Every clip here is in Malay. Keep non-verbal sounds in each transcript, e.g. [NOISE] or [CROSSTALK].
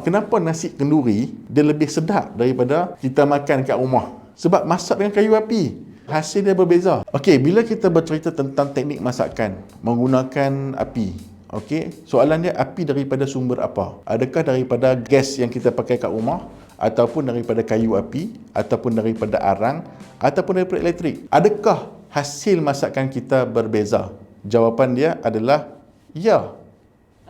Kenapa nasi kenduri dia lebih sedap daripada kita makan kat rumah? Sebab masak dengan kayu api. Hasil dia berbeza. Okey, bila kita bercerita tentang teknik masakan menggunakan api, okey, soalan dia api daripada sumber apa? Adakah daripada gas yang kita pakai kat rumah ataupun daripada kayu api ataupun daripada arang ataupun daripada elektrik? Adakah hasil masakan kita berbeza? Jawapan dia adalah ya.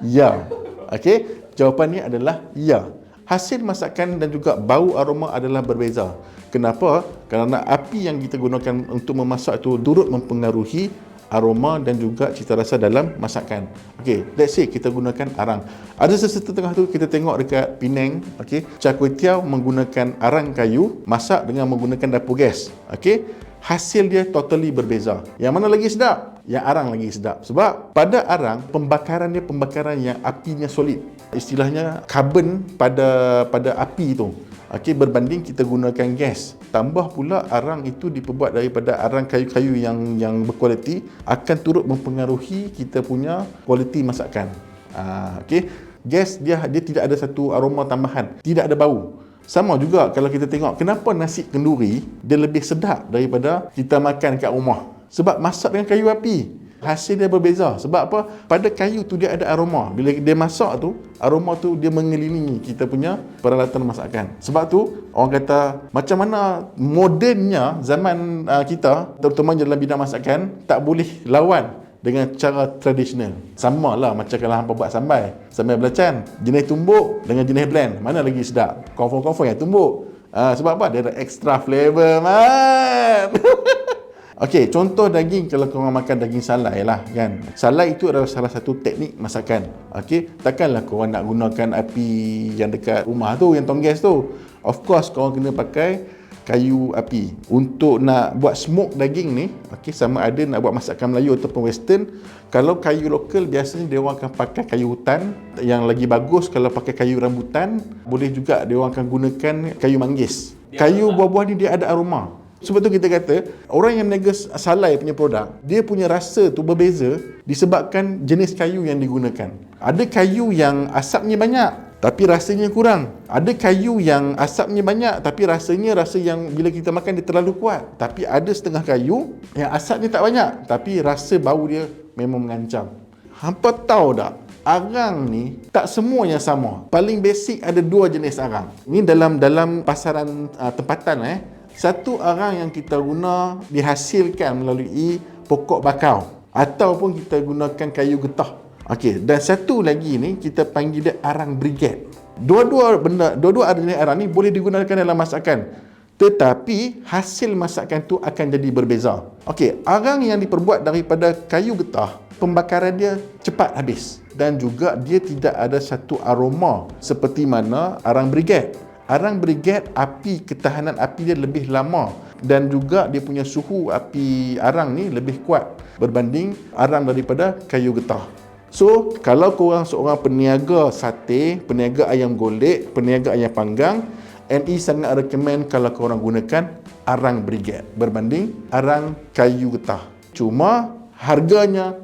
Ya. Okey, jawapannya adalah ya. Hasil masakan dan juga bau aroma adalah berbeza. Kenapa? Kerana api yang kita gunakan untuk memasak itu turut mempengaruhi aroma dan juga cita rasa dalam masakan. Okey, let's say kita gunakan arang. Ada sesuatu tengah tu kita tengok dekat Penang, okey, char kway teow menggunakan arang kayu, masak dengan menggunakan dapur gas. Okey, hasil dia totally berbeza. Yang mana lagi sedap? Yang arang lagi sedap. Sebab pada arang pembakaran dia pembakaran yang apinya solid. Istilahnya karbon pada pada api tu. Okey berbanding kita gunakan gas. Tambah pula arang itu diperbuat daripada arang kayu-kayu yang yang berkualiti akan turut mempengaruhi kita punya kualiti masakan. Ah okey. Gas dia dia tidak ada satu aroma tambahan, tidak ada bau. Sama juga kalau kita tengok kenapa nasi kenduri dia lebih sedap daripada kita makan kat rumah. Sebab masak dengan kayu api. Hasil dia berbeza. Sebab apa? Pada kayu tu dia ada aroma. Bila dia masak tu aroma tu dia mengelilingi kita punya peralatan masakan. Sebab tu orang kata macam mana modennya zaman uh, kita terutama dalam bidang masakan tak boleh lawan dengan cara tradisional. Sama lah macam kalau hampa buat sambal. Sambal belacan jenis tumbuk dengan jenis blend. Mana lagi sedap? Confirm-confirm yang tumbuk. Uh, sebab apa? Dia ada extra flavor man. [LAUGHS] Okey, contoh daging. Kalau kau makan daging salai lah kan. Salai itu adalah salah satu teknik masakan. Okey, takkanlah kau nak gunakan api yang dekat rumah tu, yang tonggas tu. Of course kau kena pakai kayu api. Untuk nak buat smoke daging ni, okey sama ada nak buat masakan Melayu ataupun western, kalau kayu lokal biasanya dia orang akan pakai kayu hutan yang lagi bagus kalau pakai kayu rambutan, boleh juga dia orang akan gunakan kayu manggis. Kayu buah-buah ni dia ada aroma. Sebab tu kita kata orang yang meniaga salai punya produk, dia punya rasa tu berbeza disebabkan jenis kayu yang digunakan. Ada kayu yang asapnya banyak tapi rasanya kurang. Ada kayu yang asapnya banyak tapi rasanya rasa yang bila kita makan dia terlalu kuat. Tapi ada setengah kayu yang asapnya tak banyak tapi rasa bau dia memang mengancam. Hampa tahu tak? Arang ni tak semuanya sama. Paling basic ada dua jenis arang. Ini dalam dalam pasaran uh, tempatan eh satu arang yang kita guna dihasilkan melalui pokok bakau ataupun kita gunakan kayu getah. Okey, dan satu lagi ni kita panggil dia arang brigade. Dua-dua benda, dua-dua jenis arang ni boleh digunakan dalam masakan. Tetapi hasil masakan tu akan jadi berbeza. Okey, arang yang diperbuat daripada kayu getah, pembakaran dia cepat habis dan juga dia tidak ada satu aroma seperti mana arang brigade. Arang brigade api ketahanan api dia lebih lama dan juga dia punya suhu api arang ni lebih kuat berbanding arang daripada kayu getah. So, kalau korang seorang peniaga sate, peniaga ayam golek, peniaga ayam panggang, NE sangat recommend kalau korang gunakan arang brigade berbanding arang kayu getah. Cuma harganya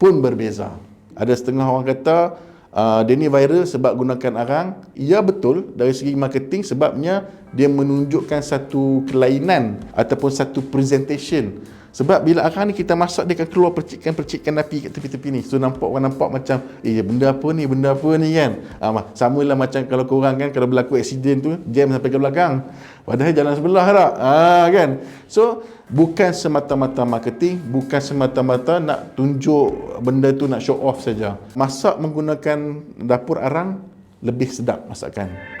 pun berbeza. Ada setengah orang kata uh, dia ni viral sebab gunakan arang ya betul dari segi marketing sebabnya dia menunjukkan satu kelainan ataupun satu presentation sebab bila arang ni kita masak dia akan keluar percikan-percikan api kat tepi-tepi ni. So nampak orang nampak macam eh benda apa ni? Benda apa ni kan? Uh, sama lah macam kalau korang kan kalau berlaku accident tu jam sampai ke belakang. Padahal jalan sebelah tak? Uh, kan? So bukan semata-mata marketing, bukan semata-mata nak tunjuk benda tu nak show off saja. Masak menggunakan dapur arang lebih sedap masakan.